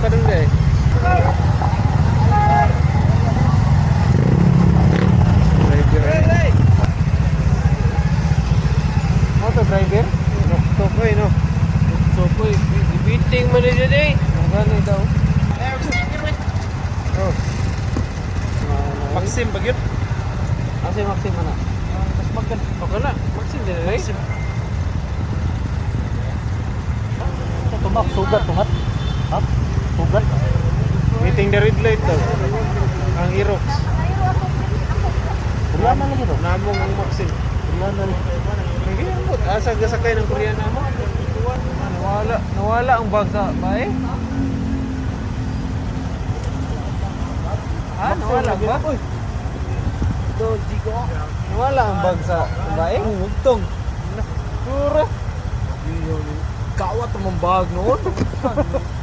pa dun eh. Driver. Motor driver? Nokto ko eh no. Nokto ko eh. Bibiting man eh. Magano daw. Oh. Ah, Maxim bagyot. Asa yung ah, Maxim na? Mas magkan. Okay na. Maxim din eh. Maxim. Tumak, sugat, tungat. Ha? Sugat. Meeting the red light daw. Ang Aerox. Wala man lagi to. Namong ang Maxim. Wala na. Hindi mo. Asa gasakay ng Korean na mo? Nawala. Nawala ang bag sa bae. Ha? Nawala ang bag? Doji ko. Nawala ang bag sa bae? Ugtong. Puro. Kawat ang bag noon.